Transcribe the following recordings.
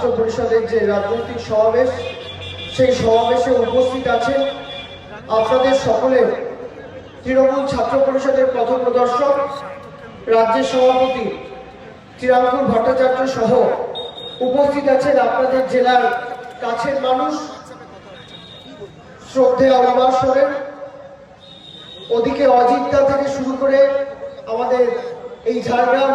ছাত্র পরিষদের যে রাজনৈতিক সমাবেশ, সেই সমাবেশে উপস্থিত আছেন আপনাদের সকলের তৃণমূল ছাত্র পরিষদের পথপ্রদর্শক রাজ্যের সভাপতি চিরাঙ্কুর ভট্টাচার্য সহ উপস্থিত আছেন আপনাদের জেলার কাছের মানুষ শ্রদ্ধেয় অনিবার সোরেন। ওদিকে অজিতদা থেকে শুরু করে আমাদের এই ঝাড়গ্রাম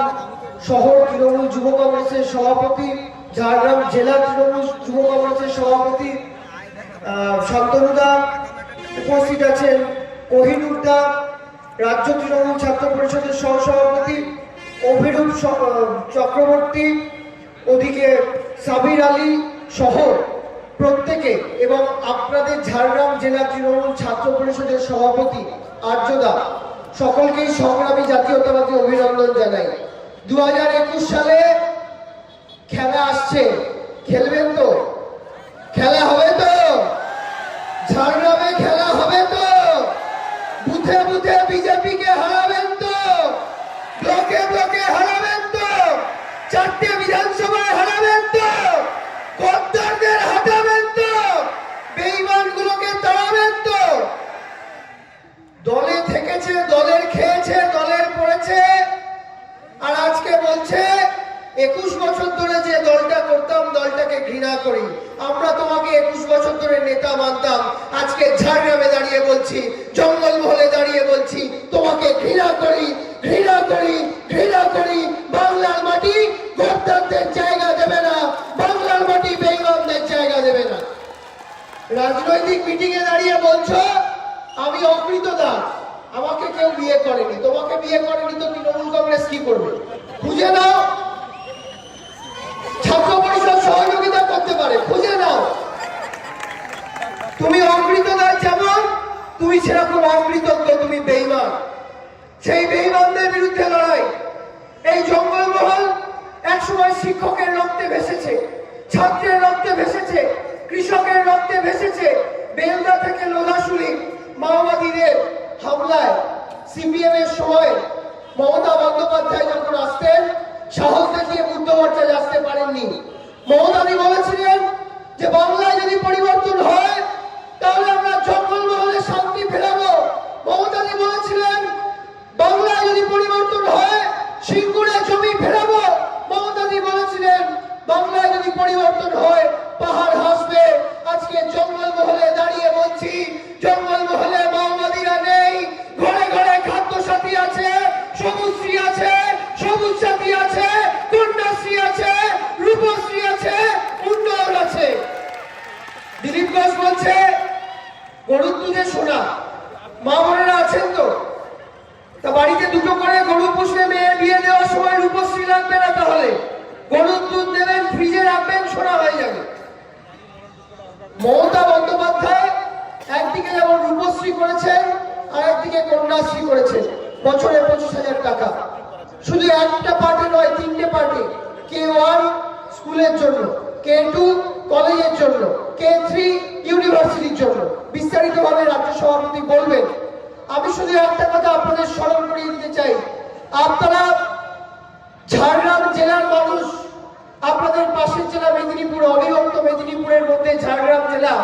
শহর তৃণমূল যুব কংগ্রেসের সভাপতি, ঝাড়গ্রাম জেলা তৃণমূল যুব কংগ্রেসের সভাপতি শান্তনুদা উপস্থিত আছেন। কোহিনুরদা রাজ্য তৃণমূল ছাত্র পরিষদের সহসভাপতি অভিরূপ চক্রবর্তী, ওদিকে সাবির আলী সহ প্রত্যেকে এবং আপনাদের ঝাড়গ্রাম জেলা তৃণমূল ছাত্র পরিষদের সভাপতি আর্যদা সকলকেই সংগ্রামী জাতীয়তাবাদী অভিনন্দন জানাই। দু হাজার একুশ সালে খেলা আসছে। খেলবেন তো? খেলা হবে তো? ঝাড়গ্রামে খেলা হবে তো? বুথে বুথে বিজেপিকে হারাবেন তো? ব্লকে ব্লকে হারাবেন তো? চারটে বিধানসভায় একুশ বছর ধরে যে দলটা করতাম, দলটাকে ঘৃণা করি। আমরা তোমাকে একুশ বছর ধরে নেতা মানতাম। আজকে ঝাড়গ্রামে দাঁড়িয়ে বলছি, জঙ্গলমহলে দাঁড়িয়ে বলছি, তোমাকে ঘৃণা করি ঘৃণা করি ঘৃণা করি। বাংলার মাটি গদ্দারদের জায়গা দেবে না, বাংলার মাটি বেইমানদের জায়গা দেবে না। রাজনৈতিক মিটিং এ দাঁড়িয়ে বলছো, আমি অকৃত দাস আমাকে কেউ বিয়ে করেনি। তোমাকে বিয়ে করেনি তো তৃণমূল কংগ্রেস কি করবে? খুঁজে নাও ছাত্র পরিষদ সহযোগিতা করতে পারে খুঁজে নাও তুমি অমৃত দাস যেমন তুমি সেরকম অমৃতজ্ঞ তুমি বেইমান। সেই বেইমানদের বিরুদ্ধে লড়াই। এই জঙ্গলমহল একসময় শিক্ষকের রক্তে ভেসেছে, ছাত্রের রক্তে ভেসেছে, কৃষকের রক্তে ভেসেছে। বেলদা থেকে লোধাশুলি মাওবাদীদের হামলায় সিপিএম এর সময় মমতা বন্দ্যোপাধ্যায় যখন আসতেন সাহস দেখিয়ে বুদ্ধ ভট্টাচার্য আসতে পারেননি। মমতাদি বলেছিলেন গরুর দুধে সোনা। মা বোনেরা আছেন তো? তা বাড়িতে দুটো করে গরু পুষলে মেয়ে বিয়ে দেওয়ার সময় রূপশ্রী লাগবে না তাহলে? গরুর দুধ দেবেন, ফ্রিজে রাখবেন, সোনা হয়ে যাবে। মমতা বন্দ্যোপাধ্যায় একদিকে যেমন রূপশ্রী করেছেন আর একদিকে কন্যাশ্রী করেছেন, বছরে পঁচিশ হাজার টাকা। শুধু একটা পার্টি নয়, তিনটে পার্টি, কে ওয়ান স্কুলের জন্য, কে টু কলেজের জন্য। কে থ্রি ইউনিভার্সিটির জন্য। বিস্তারিতভাবে রাজ্য সভাপতি বলবেন, আমি শুধু একটা কথা আপনাদের স্মরণ করিয়ে দিতে চাই। আপনারা ঝাড়গ্রাম জেলার মানুষ, আপনাদের পাশের জেলা মেদিনীপুর, অবিভক্ত মেদিনীপুরের মধ্যে ঝাড়গ্রাম জেলা,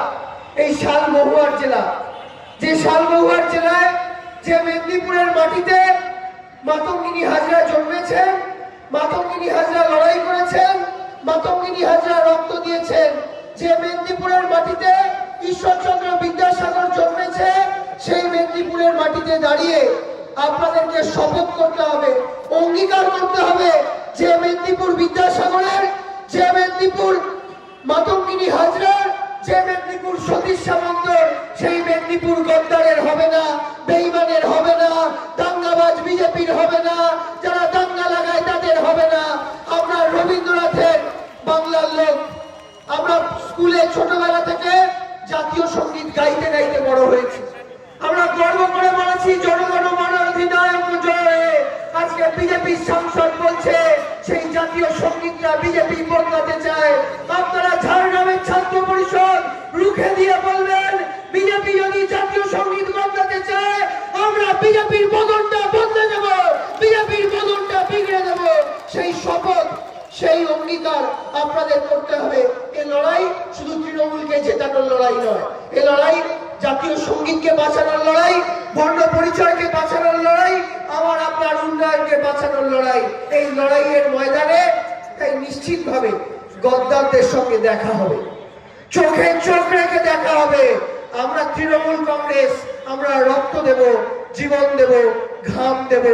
এই শাল মহুয়ার জেলা। যে শাল মহুয়ার জেলায় যে মেদিনীপুরের মাটিতে মাতঙ্গিনী হাজরা জন্মেছেন মাতঙ্গিনী হাজরা লড়াই করেছেন মাতঙ্গিনী হাজরা রক্ত দিয়েছেন ঈশ্বরচন্দ্র বিদ্যাসাগর জন্মেছে, সেই মেদিনীপুরের মাটিতে দাঁড়িয়ে আপনাদেরকে শপথ করতে হবে, অঙ্গীকার করতে হবে যে মেদিনীপুর বিদ্যাসাগরের, যে মেদিনীপুর মাতঙ্গিনী হাজরার, যে মেদিনীপুর সতীশ সামন্তর, সেই মেদিনীপুর গদ্দারের হবে না, বেইমানের হবে না, দাঙ্গাবাজ বিজেপির হবে না, যারা দাঙ্গা লাগায় তাদের হবে না। আমরা রবীন্দ্রনাথের বাংলার লোক, আমরা স্কুলে ছোটবেলা থেকে জাতীয় সংগীত গাইতে গাইতে বড় হয়েছে। আমরা গর্ব করে বলেছি, জনগণ মন অধিনায়ক জয়। আজকে বিজেপি সাংসদ বলছে, সেই জাতীয় সঙ্গীতটা বিজেপি সেই অঙ্গীকার আপনাদের করতে হবে। এ লড়াই শুধু তৃণমূলকে জেতানোর লড়াই নয়। এ লড়াই জাতীয় সঙ্গীতকে বাঁচানোর লড়াই, বর্ণ পরিচয়কে বাঁচানোর লড়াই আমার আপনার উন্নয়নকে বাঁচানোর লড়াই। এই লড়াইয়ের ময়দানে তাই নিশ্চিতভাবে গদ্দারদের সঙ্গে দেখা হবে। চোখে চোখ রেখে দেখা হবে। আমরা তৃণমূল কংগ্রেস, আমরা রক্ত দেব, জীবন দেব ঘাম দেব,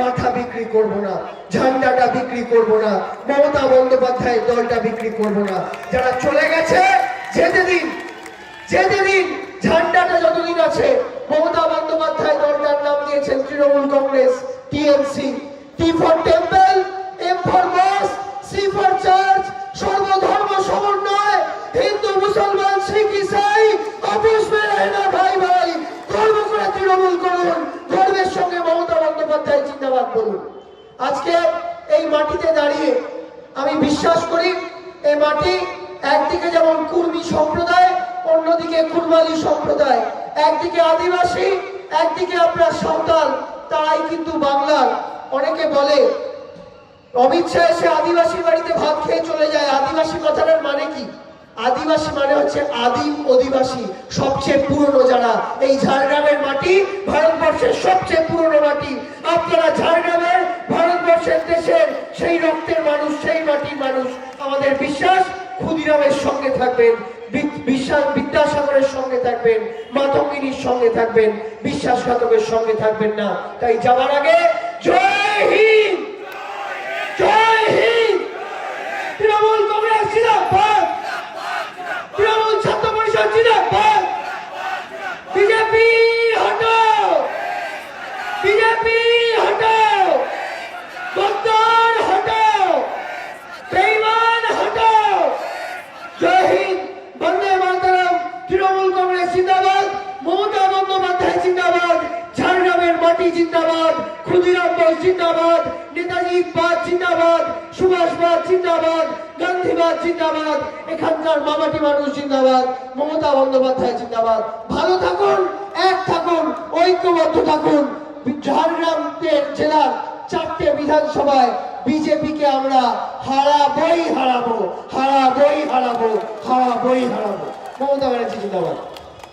মাথা বিক্রি করব না, ঝান্ডাটা বিক্রি করব না, মমতা বন্দ্যোপাধ্যায় দলটা বিক্রি করব না। যারা চলে গেছে যেতে দিন যেতে দিন ঝান্ডাটা যতদিন আছে, মমতা বন্দ্যোপাধ্যায় দলটার নাম দিয়েছেন Trinamool Congress, TMC, T for আজকে এই মাটিতে দাঁড়িয়ে আমি বিশ্বাস করি এই মাটি একদিকে যেমন কুর্মী সম্প্রদায়, অন্যদিকে কুরমালি সম্প্রদায়। একদিকে আদিবাসী, একদিকে আপনার সাঁওতাল তারাই কিন্তু বাংলার অনেকে বলে, অমিত শাহ এসে আদিবাসী বাড়িতে ভাত খেয়ে চলে যায়। আদিবাসী কথাটার মানে কি? আদিবাসী মানে হচ্ছে আদিম অধিবাসী, সবচেয়ে পুরনো যারা। এই ঝাড়গ্রামের মাটি ভারতবর্ষের সবচেয়ে পুরনো মাটি। আপনারা ঝাড়গ্রামের ভারতবর্ষের দেশের সেই রক্তের মানুষ সেই মাটির মানুষ আমাদের বিশ্বাস ক্ষুদিরামের সঙ্গে থাকবেন বিশ্বাস বিদ্যাসাগরের সঙ্গে থাকবেন, মাতঙ্গিনীর সঙ্গে থাকবেন, বিশ্বাসঘাতকের সঙ্গে থাকবেন না। তাই যাওয়ার আগে জয় হিন্দ জয় হিন্দ তৃণমূল কংগ্রেস জিন্দাবাদ তৃণমূল ছাত্র পরিষদ জিন্দাবাদ বিজেপি হটাও বিজেপি হটাও গদ্দার হটাও বেঈমান হটাও জয় হিন্দ বন্দে মাতরম তৃণমূল কংগ্রেস জিন্দাবাদ মমতা বন্দ্যোপাধ্যায় জিন্দাবাদ মাটি জিন্দাবাদ, ক্ষুদিরাম বোস জিন্দাবাদ, নেতাজি বাদ জিন্দাবাদ সুভাষ বাদ জিন্দাবাদ, গান্ধীবাদ জিন্দাবাদ, এখানকার মামাটি মানুষ জিন্দাবাদ, মমতা বন্দ্যোপাধ্যায় জিন্দাবাদ। ভালো থাকুন, এক থাকুন, ঐক্যবদ্ধ থাকুন। ঝাড়গ্রামের জেলার চারটে বিধানসভায় বিজেপিকে আমরা হারাবই হারাবো হারাবই হারাবো হারাবই হারাবো। মমতা ব্যানার্জি জিন্দাবাদ।